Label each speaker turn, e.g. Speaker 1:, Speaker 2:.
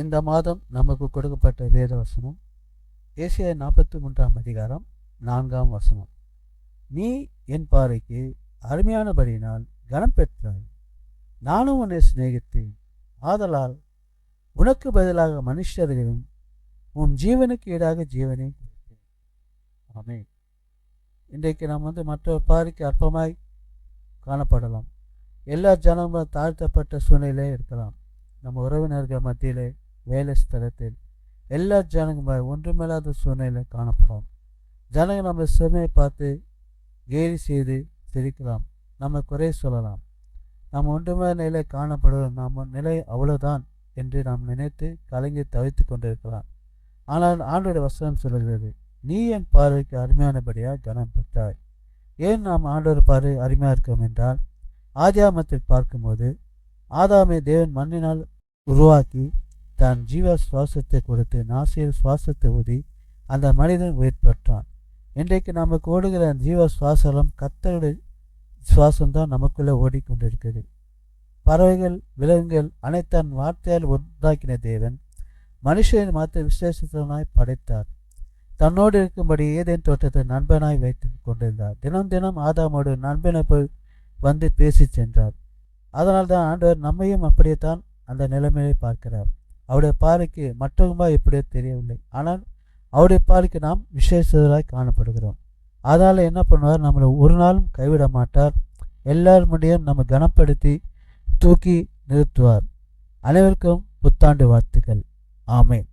Speaker 1: இந்த மாதம் நமக்கு கொடுக்கப்பட்ட வேத வசனம் ஏசியா நாற்பத்தி மூன்றாம் அதிகாரம் நான்காம் வசனம். நீ என் பாறைக்கு அருமையானபடியினால் கனம் பெற்றாய். நானும் உன்னை சிநேகித்தேன். ஆதலால் உனக்கு பதிலாக மனுஷர்களும் உன் ஜீவனுக்கு ஈடாக ஜீவனை கொடுத்தேன். ஆமே இன்றைக்கு நாம் வந்து மற்ற பாறைக்கு அற்பமாய் காணப்படலாம். எல்லா ஜனங்களும் தாழ்த்தப்பட்ட சூழ்நிலையிலே இருக்கலாம். நம்ம உறவினர்கள் மத்தியிலே வேலை ஸ்தலத்தில். எல்லா ஜனங்களும் ஒன்றுமில்லாத சூழ்நிலை காணப்படும். ஜனங்க நம்ம சுமையை பார்த்து கேலி செய்து சிரிக்கலாம். நம்ம குறை சொல்லலாம். நம்ம ஒன்றுமே நிலை காணப்படுவோம் நம்ம நிலை அவ்வளோதான் என்று நாம் நினைத்து கலங்கி தவித்து கொண்டிருக்கலாம். ஆனால் ஆண்டோட வசனம் சொல்கிறது நீ என் பார்வைக்கு அருமையானபடியாக கனம் பெற்றாய். ஏன் நாம் ஆண்டோட பார்வை அருமையாக இருக்கோம் என்றால் ஆதியாமத்தில் பார்க்கும்போது ஆதாமை தேவன் மண்ணினால் உருவாக்கி தான் ஜீவ சுவாசத்தை கொடுத்து நாசியில் சுவாசத்தை ஊதி அந்த மனிதன் உயிர் பெற்றான். இன்றைக்கு நமக்கு ஓடுகிற ஜீவ சுவாசலம் கத்தருடைய சுவாசம்தான் நமக்குள்ளே ஓடிக்கொண்டிருக்கிறது. பறவைகள் விலங்குகள் அனைத்தன் வார்த்தையால் உண்டாக்கின தேவன் மனுஷன் மாற்ற விசேஷத்தனாய் படைத்தார். தன்னோடு இருக்கும்படி ஏதேன் தோட்டத்தை நண்பனாய் வைத்து கொண்டிருந்தார். தினம் தினம் ஆதாமோடு நண்பனை போய் வந்து பேசி சென்றார். அதனால் தான் ஆண்டவர் நம்மையும் அப்படியே தான் அந்த நிலைமையை பார்க்கிறார். அவருடைய பார்வைக்கு மற்றவங்க எப்படியோ தெரியவில்லை. ஆனால் அவருடைய பார்வைக்கு நாம் விசேஷராய் காணப்படுகிறோம். அதனால் என்ன பண்ணுவார்? நம்மளை ஒரு நாளும் கைவிட மாட்டார். எல்லார் முடியும் நம்ம கனப்படுத்தி தூக்கி நிறுத்துவார். அனைவருக்கும் புத்தாண்டு வாழ்த்துக்கள். ஆமேன்.